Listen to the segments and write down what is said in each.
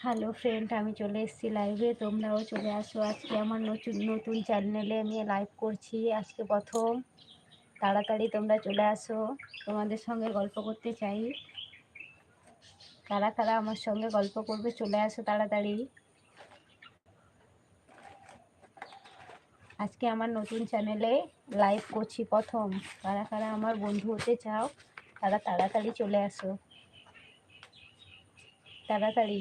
Hello friend আমি চলে এসেছি লাইভে তোমরাও চলে আসো আজকে আমার নতুন নতুন চ্যানেলে আমি লাইভ করছি আজকে প্রথম। তাড়াতাড়ি তোমরা চলে আসো। তোমাদের সঙ্গে গল্প করতে চাই। কারা কারা আমার সঙ্গে গল্প করবে চলে আসো তাড়াতাড়ি। আজকে আমার নতুন চ্যানেলে লাইভ করছি প্রথম। কারা কারা আমার বন্ধু হতে চাও, তারা তাড়াতাড়ি চলে আসো। তাড়াতাড়ি।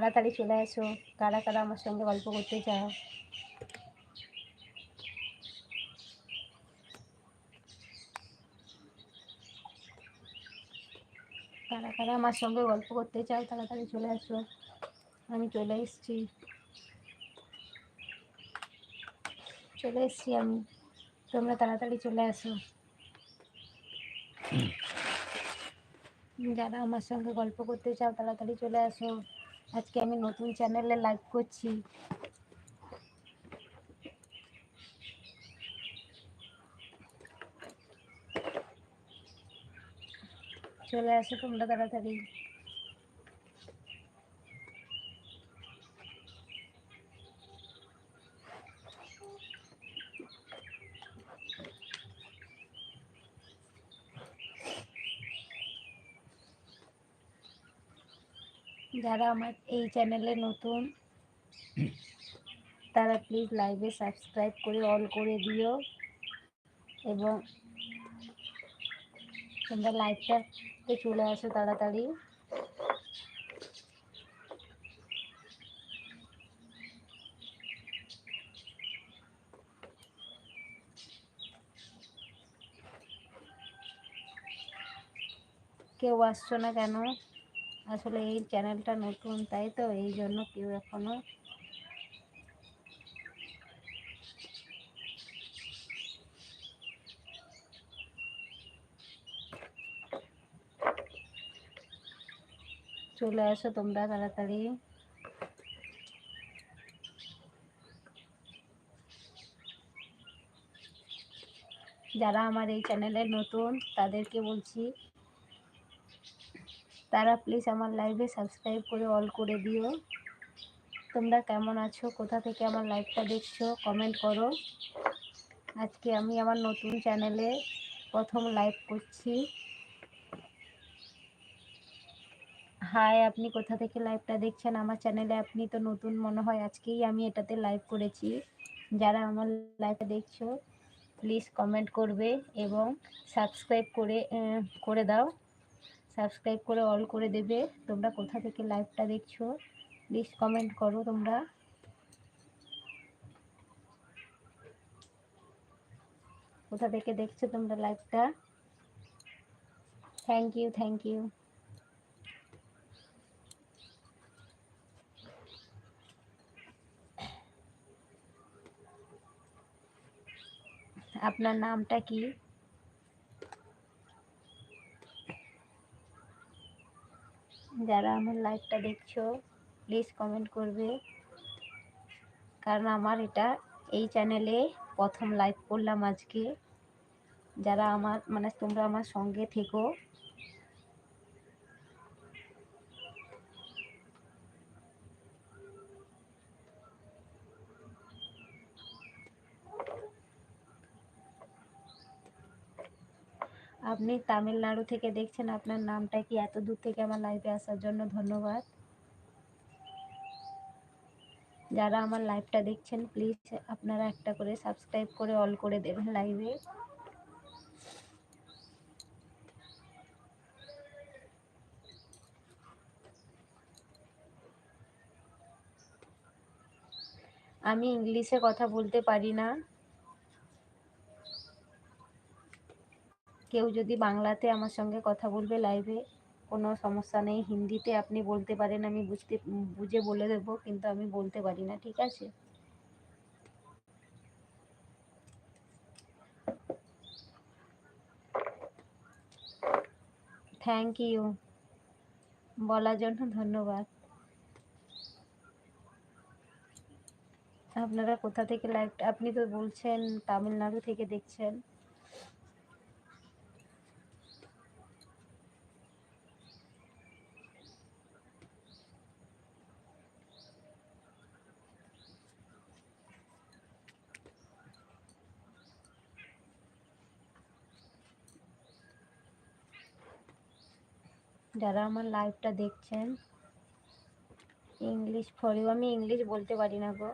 তাড়াতাড়ি চলে আসো কারা কারা আমার সঙ্গে গল্প করতে চাও? কারা কারা আমার সঙ্গে গল্প করতে চাও, তাড়াতাড়ি চলে আসো আমি চলে এসেছি। চলে এসেছি আমি। তোমরা তাড়াতাড়ি চলে আসো। যারা আমার সঙ্গে গল্প করতে চাও, তাড়াতাড়ি চলে আসো। আজকে আমি নতুন চ্যানেলে লাইভ করছি। চলে আসো তোমরা তাড়াতাড়ি। যারা আমার এই চ্যানেলে নতুন, তারা প্লিজ লাইভে সাবস্ক্রাইব করে অল করে দিও এবং তোমরা লাইভটাতে চলে আসো তাড়াতাড়ি। কেউ আসছো না কেন? আসলে এই চ্যানেলটা নতুন, তাই তো? এই জন্য কেউ এখনও চলে আসো তোমরা তাড়াতাড়ি। যারা আমার এই চ্যানেলে নতুন, তাদেরকে বলছি তারা প্লিজ আমার লাইভে সাবস্ক্রাইব করে অল করে দিও। তোমরা কেমন আছো? কোথা থেকে আমার লাইভটা দেখছ? কমেন্ট করো। আজকে আমি আমার নতুন চ্যানেলে প্রথম লাইভ করছি। হাই আপনি কোথা থেকে লাইভটা দেখছেন? আমার চ্যানেলে আপনি তো নতুন মনে হয়, আজকেই আমি এটাতে লাইভ করেছি। যারা আমার লাইভটা দেখছ প্লিজ কমেন্ট করবে এবং সাবস্ক্রাইব করে করে দাও। সাবস্ক্রাইব করে অল করে দেবে। তোমরা কোথা থেকে লাইভটা দেখছ? প্লিজ কমেন্ট করো তোমরা। কোথা থেকে দেখছ তোমরা লাইভটা? থ্যাংক ইউ থ্যাংক ইউ আপনার নামটা কি? যারা আমার লাইভটা দেখছ প্লিজ কমেন্ট করবে। কারণ আমার এটা এই চ্যানেলে প্রথম লাইভ করলাম আজকে। যারা আমার মানে তোমরা আমার সঙ্গে থেকো। আপনি তামিলনাড়ু থেকে দেখছেন, আপনার নামটা কি? এত দূর থেকে আমার লাইভে আসার জন্য ধন্যবাদ। যারা আমার লাইভটা দেখছেন প্লিজ আপনারা একটা করে সাবস্ক্রাইব করে অল করে দেবেন লাইভে আমি ইংলিশে কথা বলতে পারি না। কেউ যদি বাংলাতে আমার সঙ্গে কথা বলবে লাইভে কোনো সমস্যা নেই। হিন্দিতে আপনি বলতে পারেন, আমি বুঝতে, বুঝে বলে দেবো, কিন্তু আমি বলতে পারি না, ঠিক আছে? থ্যাংক ইউ বলার জন্য ধন্যবাদ। আপনারা কোথা থেকে লাইভ আপনি তো বলছেন, তামিলনাড়ু থেকে দেখছেন। যারা আমার লাইভটা দেখছেন ইংলিশ ফর ইউ আমি ইংলিশ বলতে পারি না গো।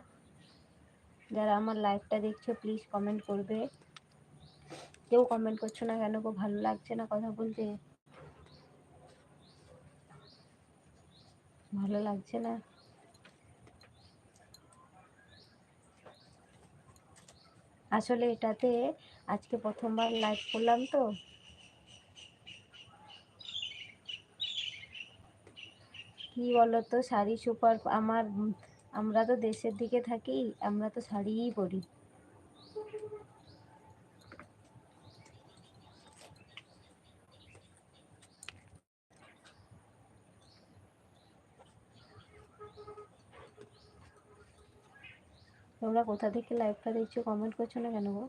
যারা আমার লাইভটা দেখছ প্লিজ কমেন্ট করবে। কেউ কমেন্ট করছ না কেন গো? ভালো লাগছে না কথা বলতে? ভালো লাগছে না? আসলে এটাতে আজকে প্রথমবার লাইভ করলাম তো। কি বলতো? শাড়ি সুপার আমার আমরা তো দেশের দিকে থাকি, আমরা তো শাড়িই পরি। তোমরা কোথা থেকে লাইভটা দেখছ? কমেন্ট করছ না কেন গো?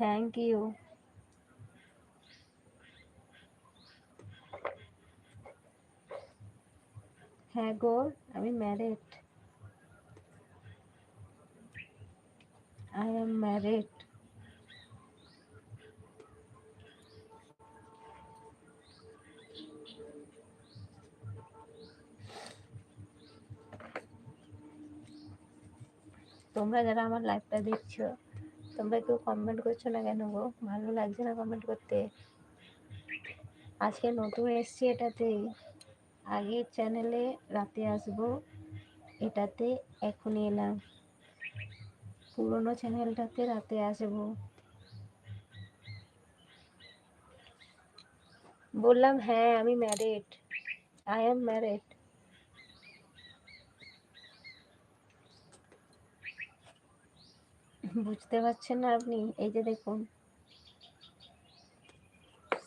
থ্যাংক ইউ হ্যাঁ গো আমি ম্যারিড আই এম ম্যারিড তোমরা যারা আমার লাইভটা দেখছ তোমরা কেউ কমেন্ট করছ না কেন গো? ভালো লাগছে না কমেন্ট করতে? আজকে নতুন এসছি এটাতেই। আগের চ্যানেলে রাতে আসব, এটাতে এখনই এলাম। পুরোনো চ্যানেলটাতে রাতে আসব। বললাম হ্যাঁ আমি ম্যারিড আই এম ম্যারিড বুঝতে পারছেন না আপনি? এই যে দেখুন।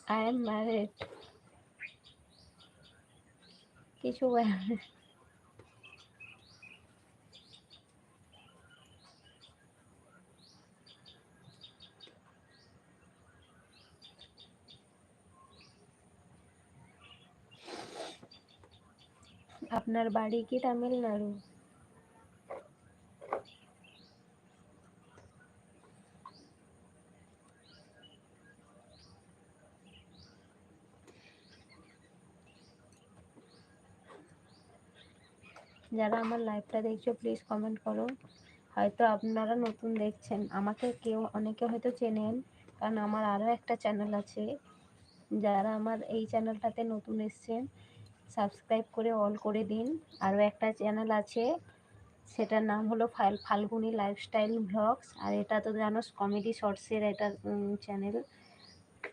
আই এম ম্যারিড কিছু আপনার বাড়ি কি তামিলনাড়ু? যারা আমার লাইভটা দেখছ প্লিজ কমেন্ট করো। হয়তো আপনারা নতুন দেখছেন। আমাকে কেউ, অনেকে হয়তো চেনেন, কারণ আমার আরও একটা চ্যানেল আছে। যারা আমার এই চ্যানেলটাতে নতুন এসছেন সাবস্ক্রাইব করে অল করে দিন। আরও একটা চ্যানেল আছে, সেটার নাম হলো ফাল ফাল্গুনি লাইফস্টাইল ভ্লগস আর এটা তো জানো কমেডি শর্টসের এটা চ্যানেল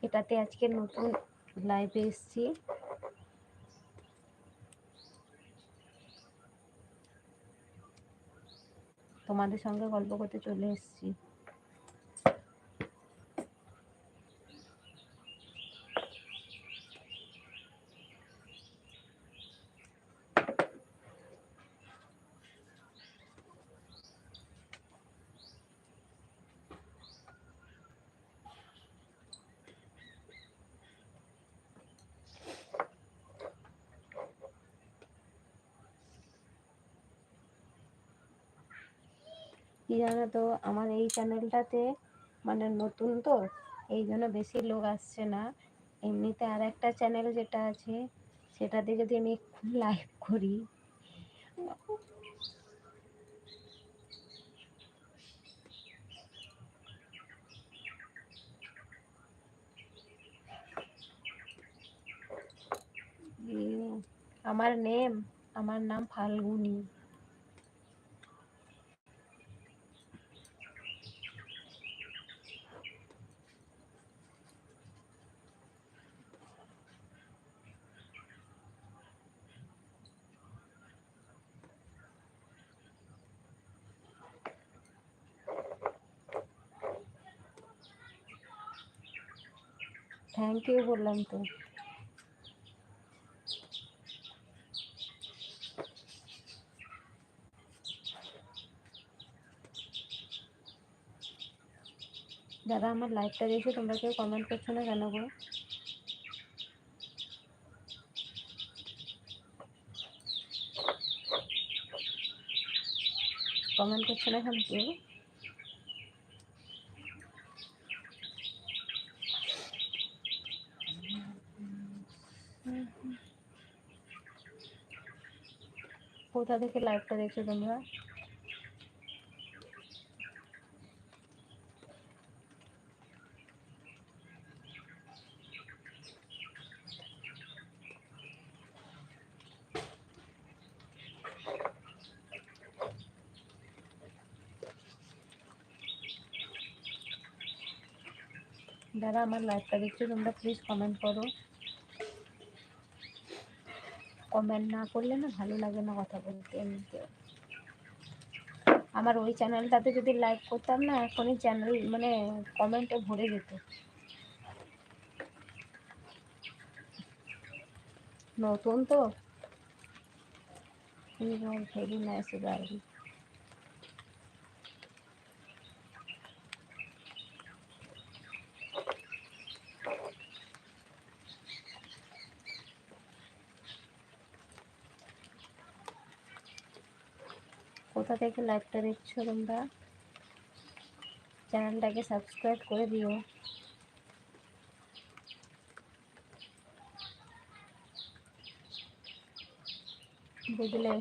এটাতে আজকে নতুন লাইভে এসছি। তোমাদের সঙ্গে গল্প করতে চলে এসেছি। কি জানো তো? আমার এই চ্যানেলটাতে মানে নতুন তো, এই জন্য বেশি লোক আসছে না। এমনিতে আর একটা চ্যানেল যেটা আছে সেটাতে যদি আমি লাইভ করি। আমার নেম আমার নাম ফাল্গুনি। থ্যাংক ইউ বললাম তো। যারা আমার লাইভটা দেখছ, তোমরা কেউ কমেন্ট করছ না কেন গো? কমেন্ট করছ না কেন কেউ? কোথা থেকে লাইভটা দেখছ তোমরা? যারা আমার লাইভটা দেখছ তোমরা প্লিজ কমেন্ট করো। কমেন্ট না করলে না ভালো লাগে না কথা বলতে এমনিতেও। আমার ওই চ্যানেলটাতে যদি লাইক করতাম না, এখনই চ্যানেল মানে কমেন্টে ভরে যেত। নতুন তো? ভেরি নাইস গাড়ি কোথা থেকে লাইভটা দেখছ তোমরা? চ্যানেলটাকে সাবস্ক্রাইব করে দিও। বুঝলে?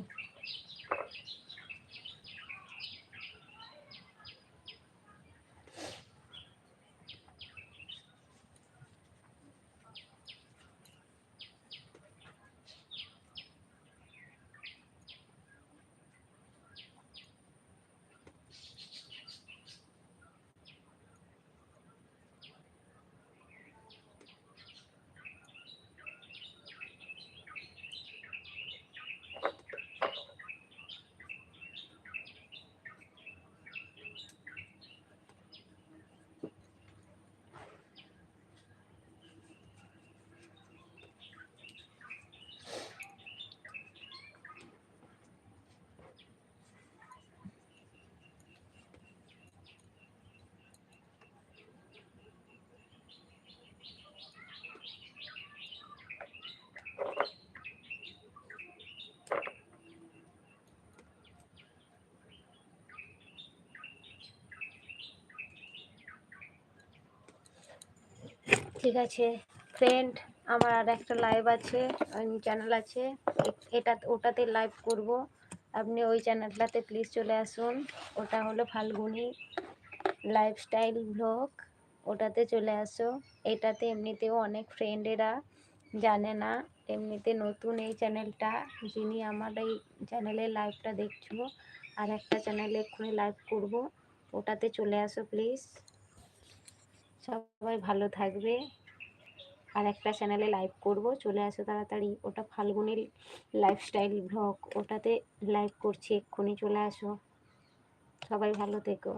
ঠিক আছে ফ্রেন্ড আমার আর একটা লাইভ আছে চ্যানেল আছে, এটা, ওটাতে লাইভ করব। আপনি ওই চ্যানেলটাতে প্লিজ চলে আসুন, ওটা হলো ফাল্গুনি লাইফস্টাইল ব্লগ ওটাতে চলে আসো। এটাতে এমনিতেও অনেক ফ্রেন্ডেরা জানে না, এমনিতে নতুন এই চ্যানেলটা যিনি আমার এই চ্যানেলে লাইভটা দেখছ, আর একটা চ্যানেলে এক্ষুনি লাইভ করব, ওটাতে চলে আসো প্লিজ সবাই ভালো থাকবে। আর একটা চ্যানেলে লাইভ করব, চলে আসো তাড়াতাড়ি। ওটা ফাল্গুনের লাইফস্টাইল ব্লগ ওটাতে লাইভ করছি, এক্ষুনি চলে আসো। সবাই ভালো থেকো।